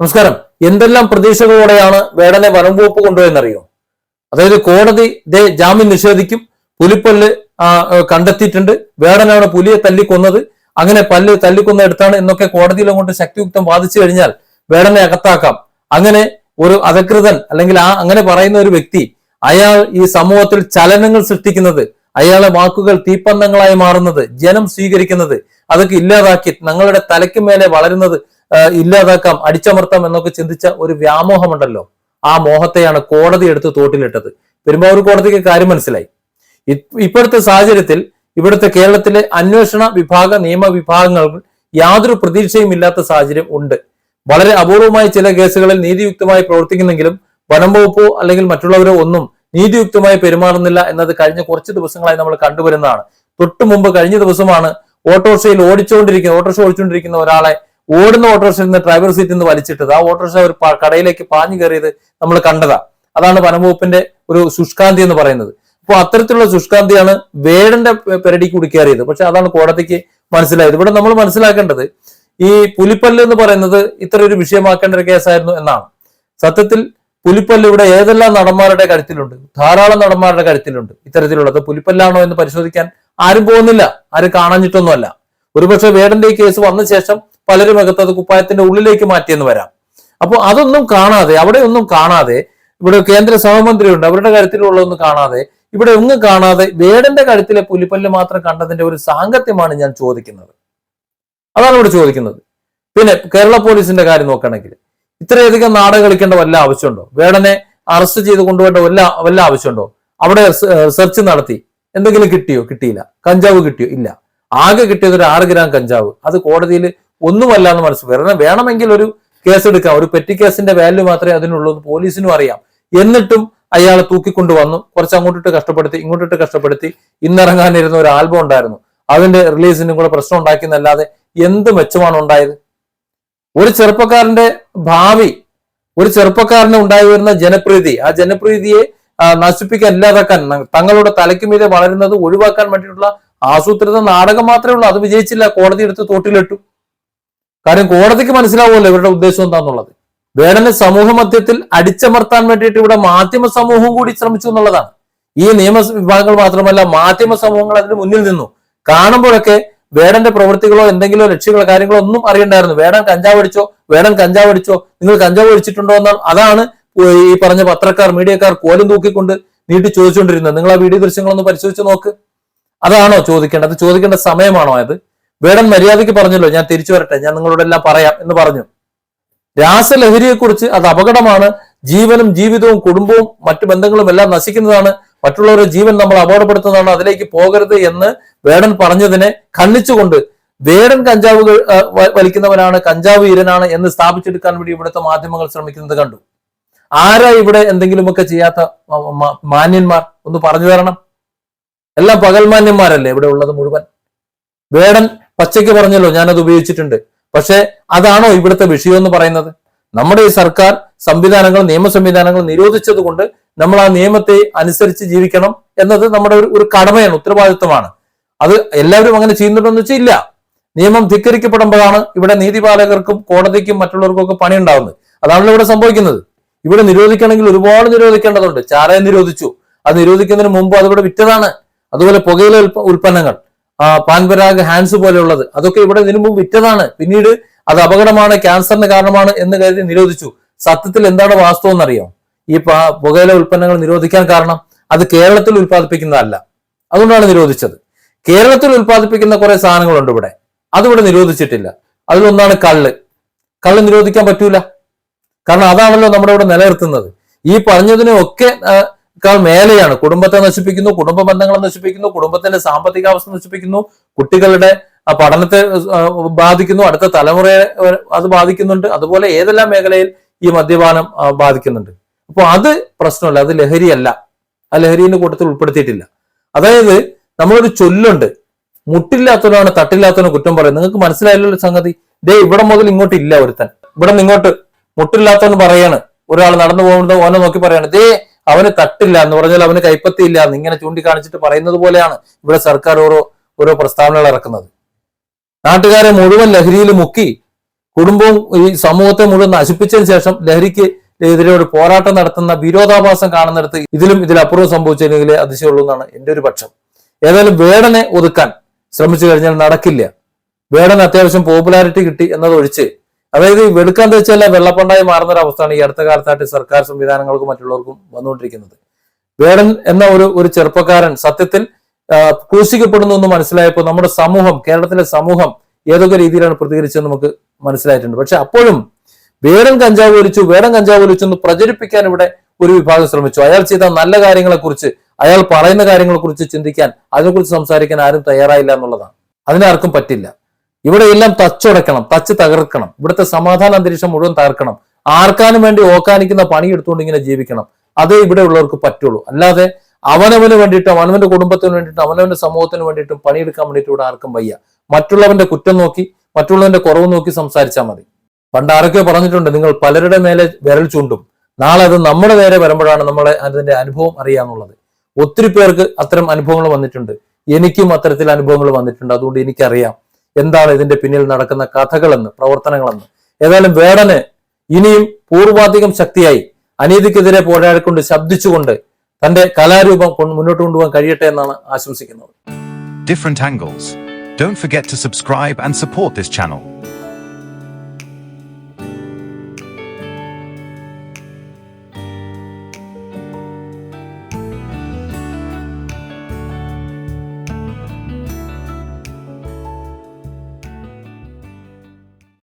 നമസ്കാരം. എന്തെല്ലാം പ്രതീക്ഷകളോടെയാണ് വേടനെ വനംവകുപ്പ് കൊണ്ടുപോയെന്നറിയോ അതായത് കോടതി ജാമ്യം നിഷേധിക്കും പുലിപ്പല്ല് കണ്ടെത്തിയിട്ടുണ്ട്. വേടനാണ് പുലിയെ തല്ലിക്കൊന്നത് അങ്ങനെ പല്ല് തല്ലിക്കൊന്ന എടുത്താണ് എന്നൊക്കെ കോടതിയിൽ കൊണ്ട് ശക്തിയുക്തം വാദിച്ചു കഴിഞ്ഞാൽ വേടനെ അകത്താക്കാം. അങ്ങനെ ഒരു അധികൃതൻ അല്ലെങ്കിൽ ആ അങ്ങനെ പറയുന്ന ഒരു വ്യക്തി അയാൾ ഈ സമൂഹത്തിൽ ചലനങ്ങൾ സൃഷ്ടിക്കുന്നത് അയാളെ വാക്കുകൾ തീപ്പന്തങ്ങളായി മാറുന്നത് ജനം സ്വീകരിക്കുന്നത് അതൊക്കെ ഇല്ലാതാക്കി ഞങ്ങളുടെ തലയ്ക്ക് മേലെ വളരുന്നത് ഇല്ലാതാക്കാം അടിച്ചമർത്താം എന്നൊക്കെ ചിന്തിച്ച ഒരു വ്യാമോഹമുണ്ടല്ലോ. ആ മോഹത്തെയാണ് കോടതി എടുത്ത് തോട്ടിലിട്ടത്. പെരുമ്പാവൂർ കോടതിക്ക് കാര്യം മനസ്സിലായി. ഇപ്പോഴത്തെ സാഹചര്യത്തിൽ ഇവിടുത്തെ കേരളത്തിലെ അന്വേഷണ വിഭാഗ നിയമ വിഭാഗങ്ങൾ യാതൊരു പ്രതീക്ഷയും ഇല്ലാത്ത സാഹചര്യം ഉണ്ട്. വളരെ അപൂർവമായ ചില കേസുകളിൽ നീതിയുക്തമായി പ്രവർത്തിക്കുന്നെങ്കിലും വനം വകുപ്പോ അല്ലെങ്കിൽ മറ്റുള്ളവരോ ഒന്നും നീതിയുക്തമായി പെരുമാറുന്നില്ല എന്നത് കഴിഞ്ഞ കുറച്ച് ദിവസങ്ങളായി നമ്മൾ കണ്ടുവരുന്നതാണ്. തൊട്ടു മുമ്പ് കഴിഞ്ഞ ദിവസമാണ് ഓട്ടോറിക്ഷയിൽ ഓടിച്ചുകൊണ്ടിരിക്കുന്ന ഓട്ടോറിക്ഷ ഓടിച്ചുകൊണ്ടിരിക്കുന്ന ഒരാളെ ഓടുന്ന ഓട്ടോറിക്ഷയിൽ നിന്ന് ഡ്രൈവർ സീറ്റിൽ നിന്ന് വലിച്ചിട്ടത്. ആ ഓട്ടോറിക്ഷ ഒരു കടയിലേക്ക് പാഞ്ഞു കയറിയത് നമ്മൾ കണ്ടതാ. അതാണ് വനംവകുപ്പിന്റെ ഒരു ശുഷ്കാന്തി എന്ന് പറയുന്നത്. അപ്പോൾ അത്തരത്തിലുള്ള ശുഷ്കാന്തിയാണ് വേടന്റെ പെരടി കയറിയത്. പക്ഷെ അതാണ് കോടതിക്ക് മനസ്സിലായത്. ഇവിടെ നമ്മൾ മനസ്സിലാക്കേണ്ടത് ഈ പുലിപ്പല്ല് എന്ന് പറയുന്നത് ഇത്ര ഒരു വിഷയമാക്കേണ്ട ഒരു കേസായിരുന്നു എന്നാണ്. സത്യത്തിൽ പുലിപ്പല്ല് ഇവിടെ ഏതെല്ലാം നടന്മാരുടെ കരുത്തിലുണ്ട് ധാരാളം നടന്മാരുടെ കരുത്തിലുണ്ട് ഇത്തരത്തിലുള്ളത്. പുലിപ്പല്ലാണോ എന്ന് പരിശോധിക്കാൻ ആരും പോകുന്നില്ല. ആരും കാണഞ്ഞിട്ടൊന്നുമല്ല. ഒരുപക്ഷെ വേടന്റെ ഈ കേസ് വന്ന ശേഷം പലരും അകത്ത് കുപ്പായത്തിന്റെ ഉള്ളിലേക്ക് മാറ്റിയെന്ന് വരാം. അപ്പോൾ അതൊന്നും കാണാതെ അവിടെ ഒന്നും കാണാതെ ഇവിടെ കേന്ദ്ര സഹമന്ത്രിയുണ്ട് അവരുടെ കാര്യത്തിലുള്ളതൊന്നും കാണാതെ ഇവിടെ ഒന്നും കാണാതെ വേടന്റെ കഴുത്തിലെ പുലിപ്പല്ല് മാത്രം കണ്ടതിന്റെ ഒരു സാങ്കത്യമാണ് ഞാൻ ചോദിക്കുന്നത്. അതാണ് ഇവിടെ ചോദിക്കുന്നത്. പിന്നെ കേരള പോലീസിന്റെ കാര്യം നോക്കുകയാണെങ്കിൽ ഇത്രയധികം നാടകം കളിക്കേണ്ട വല്ല ആവശ്യമുണ്ടോ? വേടനെ അറസ്റ്റ് ചെയ്ത് കൊണ്ടുപോകേണ്ട വല്ല വല്ല ആവശ്യമുണ്ടോ? അവിടെ സെർച്ച് നടത്തി എന്തെങ്കിലും കിട്ടിയോ? കിട്ടിയില്ല. കഞ്ചാവ് കിട്ടിയോ? ഇല്ല. ആകെ കിട്ടിയത് ഒരു ആറ് ഗ്രാം കഞ്ചാവ്. അത് കോടതിയിൽ ഒന്നുമല്ല എന്ന് മനസ്സിൽ വെറുതെ വേണമെങ്കിൽ ഒരു കേസ് എടുക്കാം. ഒരു പെറ്റി കേസിന്റെ വാല്യൂ മാത്രമേ അതിനുള്ളൂ എന്ന് പോലീസിനും അറിയാം. എന്നിട്ടും അയാളെ തൂക്കിക്കൊണ്ടു വന്നു. കുറച്ച് അങ്ങോട്ടിട്ട് കഷ്ടപ്പെടുത്തി ഇങ്ങോട്ടിട്ട് കഷ്ടപ്പെടുത്തി. ഇന്നിറങ്ങാനിരുന്ന ഒരു ആൽബം ഉണ്ടായിരുന്നു. അതിന്റെ റിലീസിനും കൂടെ പ്രശ്നം ഉണ്ടാക്കിയെന്നല്ലാതെ എന്ത് മെച്ചമാണ് ഉണ്ടായത്? ഒരു ചെറുപ്പക്കാരന്റെ ഭാവി ഒരു ചെറുപ്പക്കാരന് ഉണ്ടായി വരുന്ന ജനപ്രീതി ആ ജനപ്രീതിയെ നശിപ്പിക്കാൻ ഇല്ലാതാക്കാൻ തങ്ങളുടെ തലയ്ക്ക് മീതെ വളരുന്നത് ഒഴിവാക്കാൻ വേണ്ടിയിട്ടുള്ള ആസൂത്രിത നാടകം മാത്രമേ ഉള്ളൂ. അത് വിജയിച്ചില്ല കോടതി എടുത്ത് തോട്ടിലിട്ടു. കാര്യം കോടതിക്ക് മനസ്സിലാവുമല്ലോ ഇവരുടെ ഉദ്ദേശം എന്താന്നുള്ളത്. വേടനെ സമൂഹ മധ്യത്തിൽ അടിച്ചമർത്താൻ വേണ്ടിയിട്ട് ഇവിടെ മാധ്യമ സമൂഹം കൂടി ശ്രമിച്ചു എന്നുള്ളതാണ്. ഈ നിയമ വിഭാഗങ്ങൾ മാത്രമല്ല മാധ്യമ സമൂഹങ്ങൾ അതിന് മുന്നിൽ നിന്നു. കാണുമ്പോഴൊക്കെ വേടന്റെ പ്രവൃത്തികളോ എന്തെങ്കിലും ലക്ഷ്യങ്ങളോ കാര്യങ്ങളോ ഒന്നും അറിയണ്ടായിരുന്നു. വേടൻ കഞ്ചാവ് അടിച്ചോ വേടൻ കഞ്ചാവ് അടിച്ചോ നിങ്ങൾ കഞ്ചാവ് അടിച്ചിട്ടുണ്ടോ എന്നാൽ അതാണ് ഈ പറഞ്ഞ പത്രക്കാർ മീഡിയക്കാർ കോലും തൂക്കിക്കൊണ്ട് നീട്ടി ചോദിച്ചുകൊണ്ടിരുന്നത്. നിങ്ങൾ ആ വീഡിയോ ദൃശ്യങ്ങളൊന്ന് പരിശോധിച്ച് നോക്ക്. അതാണോ ചോദിക്കേണ്ടത്? ചോദിക്കേണ്ട സമയമാണോ അത്? വേടൻ മര്യാദയ്ക്ക് പറഞ്ഞല്ലോ ഞാൻ തിരിച്ചു വരട്ടെ ഞാൻ നിങ്ങളോട് എല്ലാം പറയാം എന്ന് പറഞ്ഞു. രാസലഹരിയെക്കുറിച്ച് അത് അപകടമാണ്. ജീവനും ജീവിതവും കുടുംബവും മറ്റു ബന്ധങ്ങളും എല്ലാം നശിക്കുന്നതാണ്. മറ്റുള്ളവരുടെ ജീവൻ നമ്മൾ അപകടപ്പെടുത്തുന്നതാണ്. അതിലേക്ക് പോകരുത് എന്ന് വേടൻ പറഞ്ഞതിനെ ഖണ്ഡിച്ചുകൊണ്ട് വേടൻ കഞ്ചാവ് വലിക്കുന്നവനാണ് കഞ്ചാവ് ഈരനാണ് എന്ന് സ്ഥാപിച്ചെടുക്കാൻ വേണ്ടി ഇവിടുത്തെ മാധ്യമങ്ങൾ ശ്രമിക്കുന്നത് കണ്ടു. ആരാ ഇവിടെ എന്തെങ്കിലുമൊക്കെ ചെയ്യാത്ത മാന്യന്മാർ? ഒന്ന് പറഞ്ഞു തരണം. എല്ലാം പകൽമാന്യന്മാരല്ലേ ഇവിടെ ഉള്ളത് മുഴുവൻ? വേടൻ പച്ചയ്ക്ക് പറഞ്ഞല്ലോ ഞാനത് ഉപയോഗിച്ചിട്ടുണ്ട്. പക്ഷെ അതാണോ ഇവിടുത്തെ വിഷയം എന്ന് പറയുന്നത്? നമ്മുടെ ഈ സർക്കാർ സംവിധാനങ്ങൾ നിയമ സംവിധാനങ്ങൾ നിരോധിച്ചത് കൊണ്ട് നമ്മൾ ആ നിയമത്തെ അനുസരിച്ച് ജീവിക്കണം എന്നത് നമ്മുടെ ഒരു ഒരു കടമയാണ് ഉത്തരവാദിത്വമാണ്. അത് എല്ലാവരും അങ്ങനെ ചെയ്യുന്നുണ്ടോന്ന് വെച്ചാൽ നിയമം ധിക്കരിക്കപ്പെടുമ്പോഴാണ് ഇവിടെ നീതിപാലകർക്കും കോടതിക്കും മറ്റുള്ളവർക്കും ഒക്കെ പണി ഉണ്ടാവുന്നത് അതാണല്ലോ ഇവിടെ സംഭവിക്കുന്നത്. ഇവിടെ നിരോധിക്കണമെങ്കിൽ ഒരുപാട് നിരോധിക്കേണ്ടതുണ്ട്. ചാരയെ നിരോധിച്ചു. അത് നിരോധിക്കുന്നതിന് മുമ്പ് അതിവിടെ വിറ്റതാണ്. അതുപോലെ പുകയില ഉൽപ്പന്നങ്ങൾ. പാൻപരാഗ് ഹാൻഡ്സ് പോലെയുള്ളത്. അതൊക്കെ ഇവിടെ ഇതിനു മുമ്പ് വിറ്റതാണ്. പിന്നീട് അത് അപകടമാണ് ക്യാൻസറിന് കാരണമാണ് എന്ന് കരുതി നിരോധിച്ചു. സത്യത്തിൽ എന്താണ് വാസ്തവം എന്നറിയാം ഈ പുകയില ഉൽപ്പന്നങ്ങൾ നിരോധിക്കാൻ കാരണം അത് കേരളത്തിൽ ഉൽപ്പാദിപ്പിക്കുന്നതല്ല. അതുകൊണ്ടാണ് നിരോധിച്ചത്. കേരളത്തിൽ ഉൽപ്പാദിപ്പിക്കുന്ന കുറെ സാധനങ്ങളുണ്ട് ഇവിടെ. അതിവിടെ നിരോധിച്ചിട്ടില്ല. അതിലൊന്നാണ് കള്ള്. കള്ള് നിരോധിക്കാൻ പറ്റൂല. കാരണം അതാണല്ലോ നമ്മുടെ ഇവിടെ നിലനിർത്തുന്നത്. ഈ പറഞ്ഞതിനൊക്കെ ക്കാൾ മേലെയാണ്. കുടുംബത്തെ നശിപ്പിക്കുന്നു കുടുംബ ബന്ധങ്ങളെ നശിപ്പിക്കുന്നു കുടുംബത്തിന്റെ സാമ്പത്തികാവസ്ഥ നശിപ്പിക്കുന്നു കുട്ടികളുടെ പഠനത്തെ ബാധിക്കുന്നു അടുത്ത തലമുറയെ അത് ബാധിക്കുന്നുണ്ട്. അതുപോലെ ഏതെല്ലാം മേഖലയിൽ ഈ മദ്യപാനം ബാധിക്കുന്നുണ്ട്. അപ്പോൾ അത് പ്രശ്നമല്ല അത് ലഹരിയല്ല. ആ ലഹരിന്റെ കൂട്ടത്തിൽ ഉൾപ്പെടുത്തിയിട്ടില്ല. അതായത് നമ്മളൊരു ചൊല്ലുണ്ട്. മുട്ടില്ലാത്തവനാണ് തട്ടില്ലാത്തവനെ കുറ്റം പറയുന്നത്. നിങ്ങൾക്ക് മനസ്സിലായല്ലോ സംഗതി? ദേ ഇവിടെ മുതൽ ഇങ്ങോട്ട് ഇല്ല ഒരുത്തൻ. ഇവിടെ നിന്ന് ഇങ്ങോട്ട് മുട്ടില്ലാത്തവൻ പറയാണ്. ഒരാൾ നടന്നു പോകുന്നത് ഓനെ നോക്കി പറയാണ്. ദേ അവന് തട്ടില്ല എന്ന് പറഞ്ഞാൽ അവന് കൈപ്പത്തിയില്ല എന്ന് ഇങ്ങനെ ചൂണ്ടിക്കാണിച്ചിട്ട് പറയുന്നത് പോലെയാണ് ഇവിടെ സർക്കാർ ഓരോ ഓരോ പ്രസ്താവനകൾ ഇറക്കുന്നത്. നാട്ടുകാരെ മുഴുവൻ ലഹരിയിൽ മുക്കി കുടുംബവും ഈ സമൂഹത്തെ മുഴുവൻ നശിപ്പിച്ചതിന് ശേഷം ലഹരിക്ക് എതിരെ ഒരു പോരാട്ടം നടത്തുന്ന വിരോധാഭാസം കാണുന്നിടത്ത് ഇതിലും ഇതിലപ്പുറവും സംഭവിച്ചില്ലെങ്കിൽ അതിശയമുള്ളൂ എന്നാണ് എന്റെ ഒരു പക്ഷം. ഏതായാലും വേടനെ ഒതുക്കാൻ ശ്രമിച്ചു കഴിഞ്ഞാൽ നടക്കില്ല. വേടൻ അത്യാവശ്യം പോപ്പുലാരിറ്റി കിട്ടി എന്നതൊഴിച്ച് അതായത് ഈ തെച്ചല്ല വെള്ളപ്പണ്ടായി മാറുന്ന ഒരു അവസ്ഥയാണ് ഈ അടുത്ത കാലത്തായിട്ട് സർക്കാർ സംവിധാനങ്ങൾക്കും മറ്റുള്ളവർക്കും വന്നുകൊണ്ടിരിക്കുന്നത്. വേടൻ എന്ന ഒരു ഒരു ചെറുപ്പക്കാരൻ സത്യത്തിൽ ക്രൂശിക്കപ്പെടുന്നു എന്ന് മനസ്സിലായപ്പോൾ നമ്മുടെ സമൂഹം കേരളത്തിലെ സമൂഹം ഏതൊക്കെ രീതിയിലാണ് പ്രതികരിച്ചതെന്ന് നമുക്ക് മനസ്സിലായിട്ടുണ്ട്. പക്ഷെ അപ്പോഴും വേടൻ കഞ്ചാവ് വലിച്ചു വേടൻ കഞ്ചാവ് വലിച്ചു എന്ന് പ്രചരിപ്പിക്കാൻ ഇവിടെ ഒരു വിഭാഗം ശ്രമിച്ചു. അയാൾ ചെയ്ത നല്ല കാര്യങ്ങളെക്കുറിച്ച് അയാൾ പറയുന്ന കാര്യങ്ങളെക്കുറിച്ച് ചിന്തിക്കാൻ അതിനെക്കുറിച്ച് സംസാരിക്കാൻ ആരും തയ്യാറായില്ല എന്നുള്ളതാണ്. അതിനാർക്കും പറ്റില്ല. ഇവിടെ എല്ലാം തച്ചുടക്കണം തച്ച് തകർക്കണം. ഇവിടുത്തെ സമാധാന അന്തരീക്ഷം മുഴുവൻ തകർക്കണം. ആർക്കാനും വേണ്ടി ഓക്കാനിക്കുന്ന പണി എടുത്തുകൊണ്ട് ഇങ്ങനെ ജീവിക്കണം. അതേ ഇവിടെ ഉള്ളവർക്ക് പറ്റുള്ളൂ. അല്ലാതെ അവനവന് വേണ്ടിയിട്ടും അവനവന്റെ കുടുംബത്തിന് വേണ്ടിയിട്ടും അവനവന്റെ സമൂഹത്തിന് വേണ്ടിയിട്ടും പണിയെടുക്കാൻ വേണ്ടിയിട്ട് ഇവിടെ ആർക്കും വയ്യ. മറ്റുള്ളവന്റെ കുറ്റം നോക്കി മറ്റുള്ളവന്റെ കുറവ് നോക്കി സംസാരിച്ചാൽ മതി. പണ്ട് ആരൊക്കെ പറഞ്ഞിട്ടുണ്ട് നിങ്ങൾ പലരുടെ മേലെ വിരൽ ചൂണ്ടും. നാളെ അത് നമ്മുടെ നേരെ വരുമ്പോഴാണ് നമ്മളെ അതിന്റെ അനുഭവം അറിയാന്നുള്ളത്. ഒത്തിരി പേർക്ക് അത്തരം അനുഭവങ്ങൾ വന്നിട്ടുണ്ട്. എനിക്കും അത്തരത്തിൽ അനുഭവങ്ങൾ വന്നിട്ടുണ്ട്. അതുകൊണ്ട് എനിക്കറിയാം. എന്താണ് ഇതിന്റെ പിന്നിൽ നടക്കുന്ന കഥകളെന്ന് പ്രവർത്തനങ്ങളെന്ന്. ഏതായാലും വേടന് ഇനിയും പൂർവാധികം ശക്തിയായി അനീതിക്കെതിരെ പോരാടിക്കൊണ്ട് ശബ്ദിച്ചുകൊണ്ട് തന്റെ കലാരൂപം മുന്നോട്ട് കൊണ്ടുപോകാൻ കഴിയട്ടെ എന്നാണ് ആശംസിക്കുന്നത്. Different angles don't forget to subscribe and support this channel.